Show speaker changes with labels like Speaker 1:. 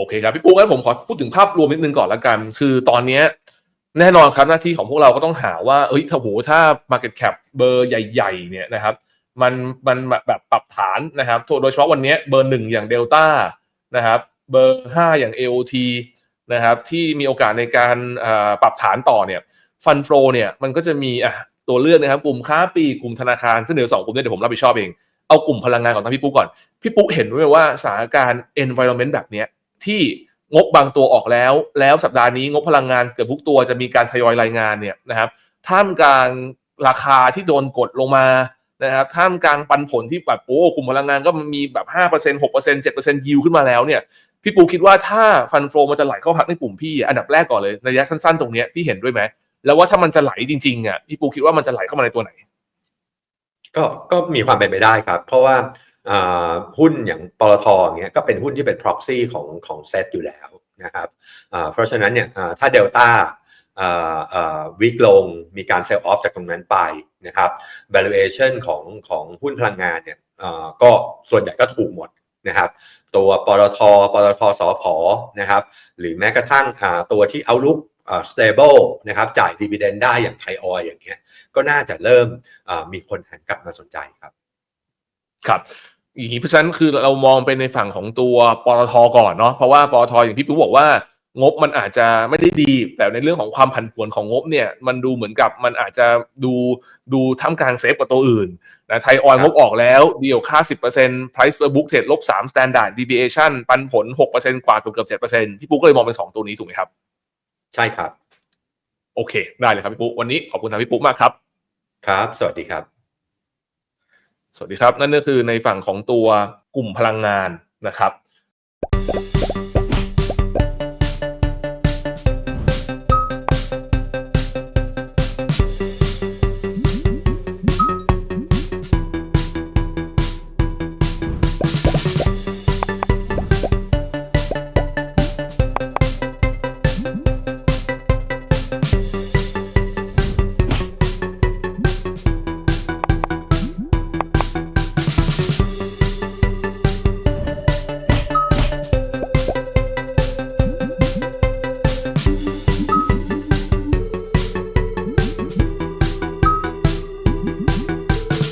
Speaker 1: โอเคครับพี่ปุ๊กงั้นผมขอพูดถึงภาพรวมนิดนึงก่อนละกัน คือตอนเนี้แน่นอนครับหน้าที่ของพวกเราก็ต้องหาว่าเอ้ยถ้าโหถ้า Market Cap เบอร์ใหญ่ ๆ เนี่ยนะครับ มันมันแบบปรับฐานนะครับโดยเฉพาะวันนี้เบอร์หนึ่งอย่างเดลต้านะครับเบอร์ห้าอย่าง AOT นะครับที่มีโอกาสในการปรับฐานต่อเนี่ยฟันโฟเนี่ยมันก็จะมีอะตัวเลือกนะครับกลุ่มค้าปีกลุ่มธนาคารซึ่งเดี๋ยวสองกลุ่มเนี้เดี๋ยวผมรับผิดชอบเองเอากลุ่มพลังงานของทางพี่ปุ๊กก่อน พี่ปุ๊กเห็นไหมว่าสถานการณ์ environment แบบเนี้ย ที่งบบางตัวออกแล้ว แล้วสัปดาห์นี้งบพลังงานเกือบทุกตัวจะมีการทยอยรายงานเนี่ยนะครับท่ามกลางราคาที่โดนกดลงมานะครับท่ามกลางปันผลที่แบบโอ้กลุ่มพลังงานก็มีแบบห้าเปอร์เซ็นหกเปอร์เซ็นเจ็ดเปอร์เซ็นยิวขึ้นมาแล้วเนี่ยพี่ปูคิดว่าถ้าฟันโฟมันจะไหลเข้าพักในกลุ่มพี่อันดับแรกก่อนเลยระยะสั้นๆตรงนี้พี่เห็นด้วยไหมแล้วว่าถ้ามันจะไหลจริงๆอะพี่ปูคิดว่ามันจะไหลเข้ามาในตัวไหน
Speaker 2: ก็ก็มีความเป็นไปได้ครับ เพราะว่า หุ้นอย่างปตทอย่างเงี้ยก็เป็นหุ้นที่เป็น proxy ของของเซตอยู่แล้วนะครับเพราะฉะนั้นเนี่ยถ้าเดลต้าวิกลงมีการ sell off จากตรงนั้นไปนะครับ valuation ของของหุ้นพลังงานเนี่ยก็ส่วนใหญ่ก็ถูกหมดนะครับตัวปตทปตทสพนะครับหรือแม้กระทั่งตัวที่เอาลุก stable นะครับจ่าย dividend ได้อย่างไทยออยอย่างเงี้ยก็น่าจะเริ่มมีคนหันกลับมาสนใจครับ
Speaker 1: ครับอย่างนี้เพราะฉะนั้นคือเรามองไปในฝั่งของตัวปตทก่อนเนาะเพราะว่าปตทอย่างที่พี่ปุ๊บอกว่างบมันอาจจะไม่ได้ดี แต่ในเรื่องของความผันผวนของงบเนี่ยมันดูเหมือนกับมันอาจจะดูดูท่ามกลางเซฟกว่าตัวอื่นนะไทยออย
Speaker 2: ครับ
Speaker 1: งบออกแล้วเดียวค่า 10% price per book trade ลบ3 standard deviation ปันผล 6%กว่าเกือบเกือบ7%พี่ปุ๊กก็เลยมองเป็น 2 ตัวนี้ถูกไหมครับ
Speaker 2: ใช่ครับ
Speaker 1: โอเค ได้เลยครับพี่ปุ๊วันนี้ขอบคุณทางพี่ปุ๊มากครับ
Speaker 2: ครับ สวัสดีครับ
Speaker 1: สวัสดีครับ นั่นก็คือในฝั่งของตัวกลุ่มพลังงานนะครับ